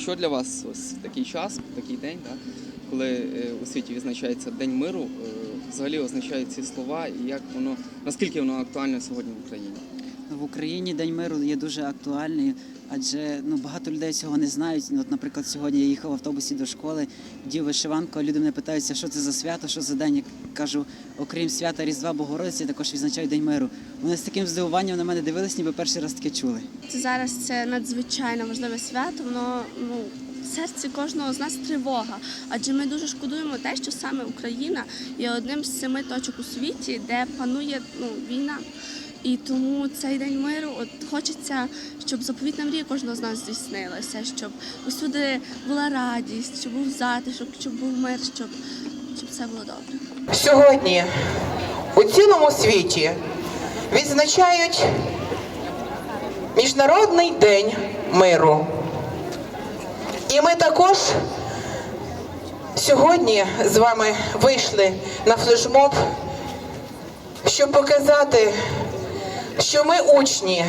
Що для вас ось такий час, такий день, да, коли е, у світі відзначається День миру, е, взагалі означають ці слова і як воно наскільки воно актуальне сьогодні в Україні? Україні День миру є дуже актуальний, адже ну багато людей цього не знають. Ну, От, наприклад, сьогодні я їхав в автобусі до школи, дів вишиванку, люди мене питаються, що це за свято, що за день. Я кажу, окрім свята Різдва Богородиці, також відзначають День миру. Вони з таким здивуванням на мене дивились, ніби перший раз таке чули. Це зараз це надзвичайно важливе свято. Воно ну в серці кожного з нас тривога. Адже ми дуже шкодуємо те, що саме Україна є одним з семи точок у світі, де панує ну, війна. І тому цей день миру от хочеться, щоб заповітна мрія кожного з нас здійснилася, щоб усюди була радість, щоб був затишок, щоб був мир, щоб, щоб все було добре. Сьогодні у цілому світі відзначають Міжнародний день миру. І ми також сьогодні з вами вийшли на флешмоб, щоб показати, що ми, учні,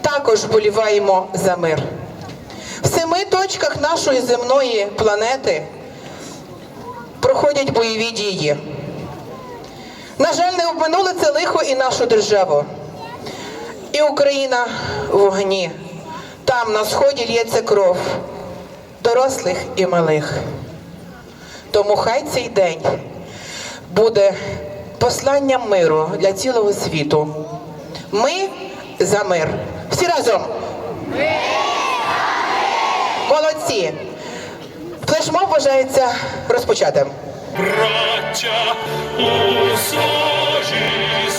також боліваємо за мир. В семи точках нашої земної планети проходять бойові дії. На жаль, не обминули це лихо і нашу державу. І Україна в вогні. Там на сході лється кров дорослих і малих. Тому хай цей день буде посланням миру для цілого світу. Ми за мир. Всі разом. Ми за мир! Молодці! Флешмоб вважається розпочатим. браття у схожій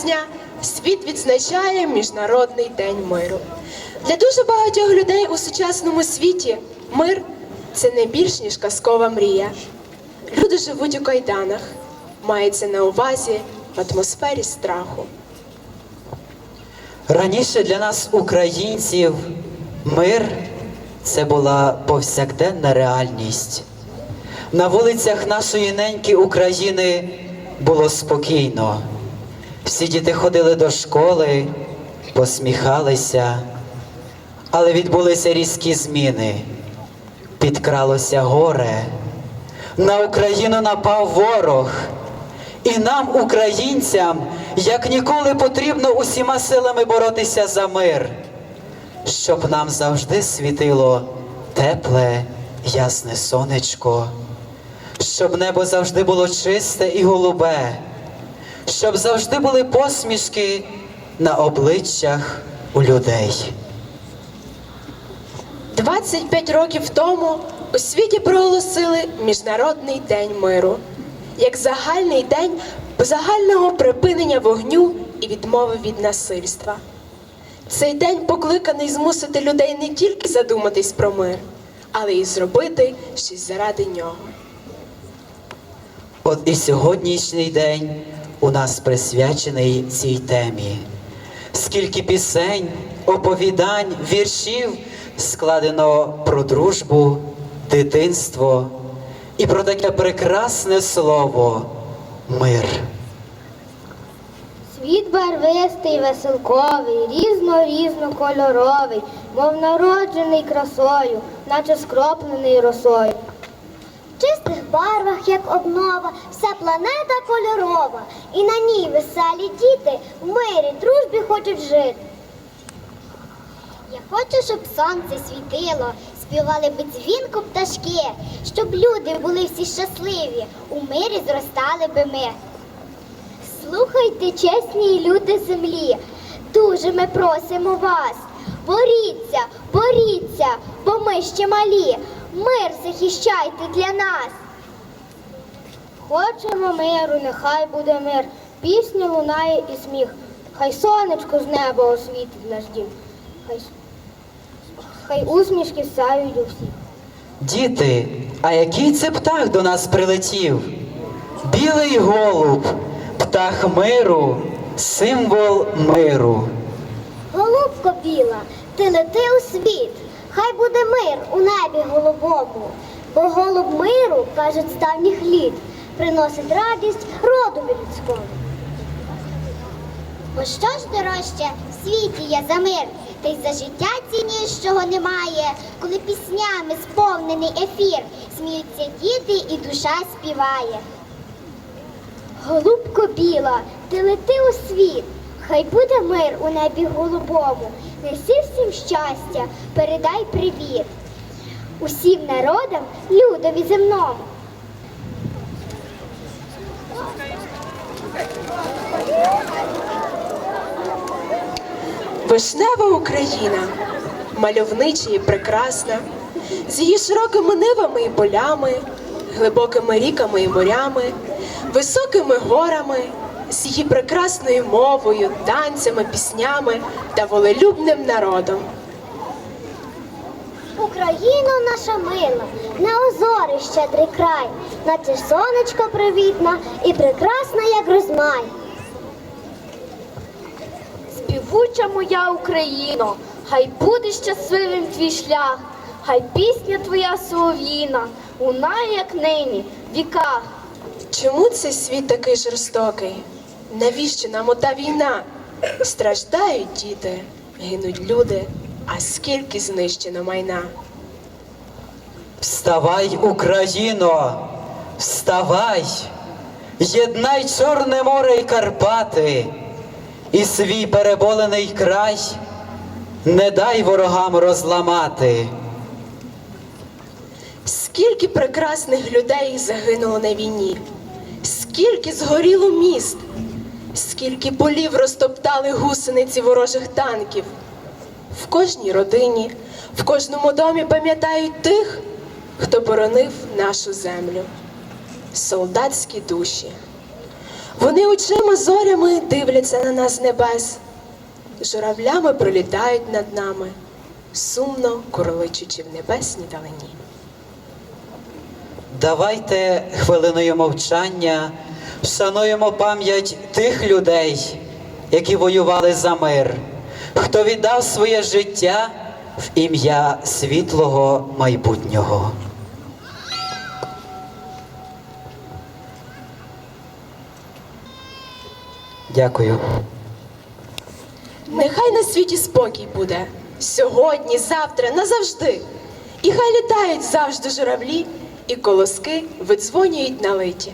вересня світ відзначає Міжнародний день миру. Для дуже багатьох людей у сучасному світі мир це не більш ніж казкова мрія. Люди живуть у кайданах, мається на увазі в атмосфері страху. Раніше для нас, українців, мир це була повсякденна реальність. На вулицях нашої неньки України було спокійно. Всі діти ходили до школи, посміхалися, але відбулися різкі зміни. Підкралося горе. На Україну напав ворог. І нам, українцям, як ніколи потрібно усіма силами боротися за мир, щоб нам завжди світило тепле, ясне сонечко, щоб небо завжди було чисте і голубе, щоб завжди були посмішки на обличчях у людей. 25 років тому у світі проголосили Міжнародний день миру як загальний день загального припинення вогню і відмови від насильства. Цей день покликаний змусити людей не тільки задуматись про мир, але й зробити щось заради нього. От і сьогоднішній день у нас присвячений цій темі. Скільки пісень, оповідань, віршів складено про дружбу, дитинство і про таке прекрасне слово мир. Світ барвистий, веселковий, різно-різнокольоровий, мов народжений красою, наче скроплений росою. В чистих барвах, як обнова, вся планета кольорова, і на ній веселі діти в мирі, дружбі хочуть жити. Я хочу, щоб сонце світило, співали би дзвінко пташки, щоб люди були всі щасливі, у мирі зростали би ми. Слухайте, чесні люди землі, дуже ми просимо вас. Боріться, боріться, бо ми ще малі. Мир захищайте для нас. Хочемо миру, нехай буде мир. Пісня лунає і сміх. Хай сонечко з неба освітить наш дім. Хай, хай усмішки сяють у всіх. Діти, а який це птах до нас прилетів? Білий голуб, птах миру, символ миру. Голубко біла, ти лети у світ, хай буде мир у небі голубому, бо голуб миру, кажуть, давніх літ, приносить радість родові людському. Бо що ж дорожче в світі є за мир, та й за життя ціннішого немає, коли піснями сповнений ефір, сміються діти і душа співає. Голубко біла, ти лети у світ, хай буде мир у небі голубому, неси всім щастя, передай привіт. Усім народам, людові земному. Вишнева Україна, мальовнича і прекрасна, з її широкими нивами і полями, глибокими ріками і морями, високими горами, з її прекрасною мовою, танцями, піснями та волелюбним народом. Україно наша мила, на озори щедрий край, наче сонечко привітна і прекрасна, як розмай. Співуча моя Україно, хай буде щасливим твій шлях, хай пісня твоя солов'їна лунає, як нині, в віках. Чому цей світ такий жорстокий? Навіщо нам ота війна? Страждають діти, гинуть люди, а скільки знищено майна. Вставай, Україно, вставай, єднай Чорне море і Карпати, і свій переболений край не дай ворогам розламати. Скільки прекрасних людей загинуло на війні, скільки згоріло міст, скільки полів розтоптали гусениці ворожих танків. В кожній родині, в кожному домі пам'ятають тих, хто боронив нашу землю, солдатські душі. Вони очима зорями дивляться на нас небес, журавлями пролітають над нами, сумно курличучи в небесній далині. Давайте хвилиною мовчання вшануємо пам'ять тих людей, які воювали за мир, хто віддав своє життя в ім'я світлого майбутнього. Дякую. Нехай на світі спокій буде сьогодні, завтра, назавжди. І хай літають завжди журавлі, і колоски видзвонюють на литі.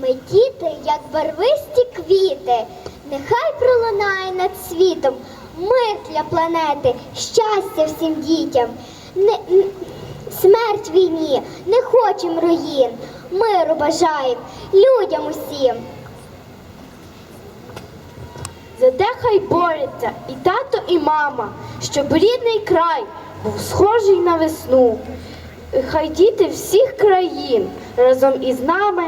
Ми діти, як барвисті квіти, нехай пролунає над світом мир для планети, щастя всім дітям. Не, н- смерть війні, не хочем руїн, миру бажаєм людям усім. Зате хай борються і тато, і мама, щоб рідний край був схожий на весну. Хай діти всіх країн разом із нами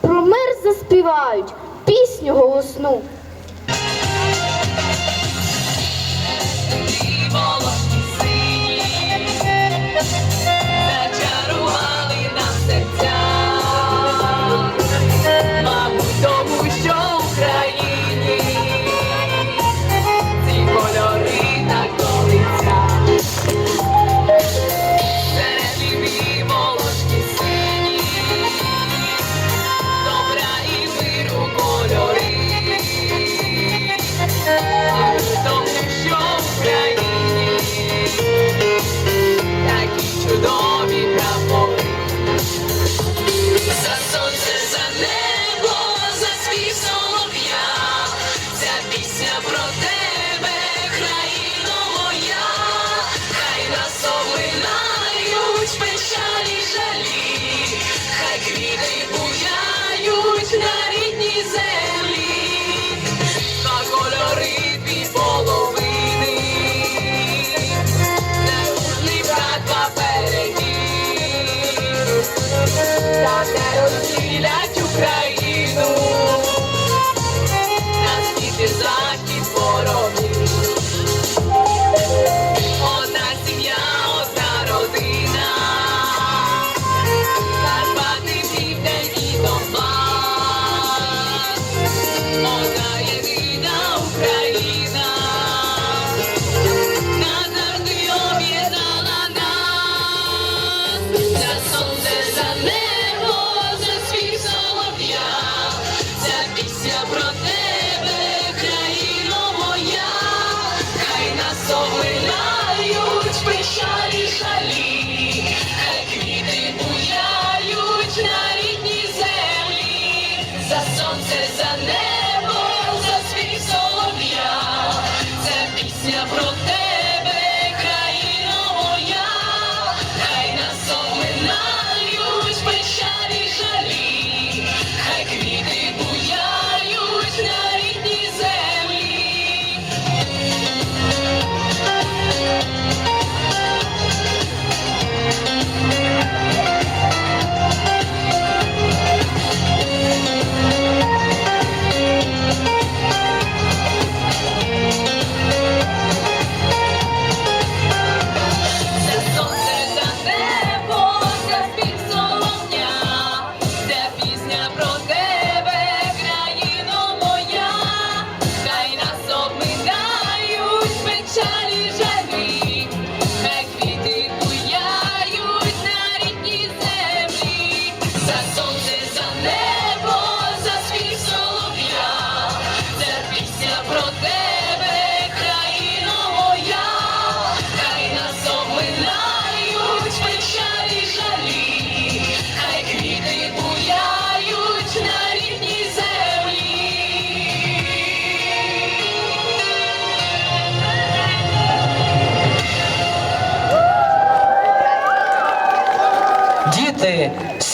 про мир заспівають пісню голосну. Зачарували нам серця,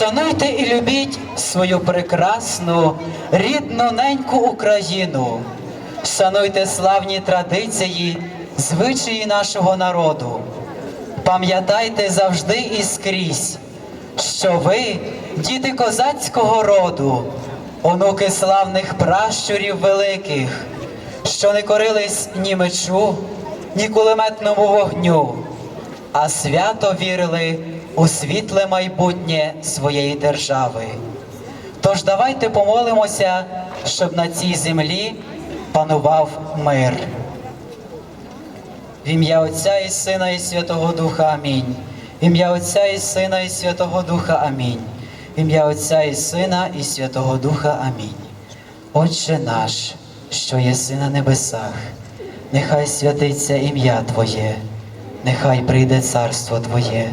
шануйте і любіть свою прекрасну, рідну неньку Україну. Шануйте славні традиції, звичаї нашого народу. Пам'ятайте завжди і скрізь, що ви, діти козацького роду, онуки славних пращурів великих, що не корились ні мечу, ні кулеметному вогню, а свято вірили у світле майбутнє своєї держави. Тож давайте помолимося, щоб на цій землі панував мир. В ім'я Отця і Сина і Святого Духа Амінь. В ім'я Отця і Сина і Святого Духа Амінь. В ім'я Отця і Сина і Святого Духа Амінь. Отче наш, що єси на небесах, нехай святиться ім'я Твоє, нехай прийде царство Твоє,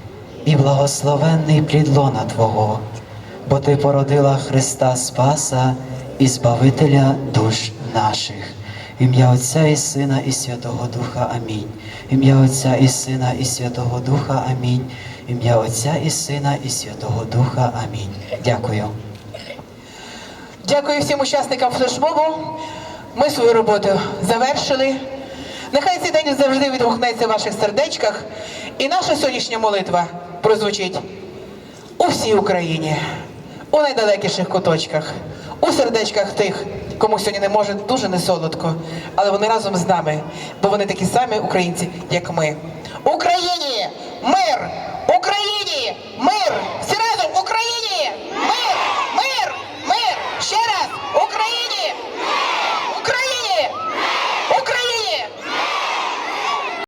і благословенний плід Твого, бо Ти породила Христа Спаса і Збавителя душ наших. Ім'я Отця і Сина і Святого Духа Амінь. Ім'я Отця і Сина і Святого Духа Амінь. Ім'я Отця і Сина і Святого Духа Амінь. Дякую. Дякую всім учасникам флешмобу. Ми свою роботу завершили. Нехай цей день завжди відгукнеться в ваших сердечках. І наша сьогоднішня молитва прозвучить у всій Україні, у найдалекіших куточках, у сердечках тих, кому сьогодні не може дуже не солодко, але вони разом з нами, бо вони такі самі українці, як ми. Україні мир! Україні мир!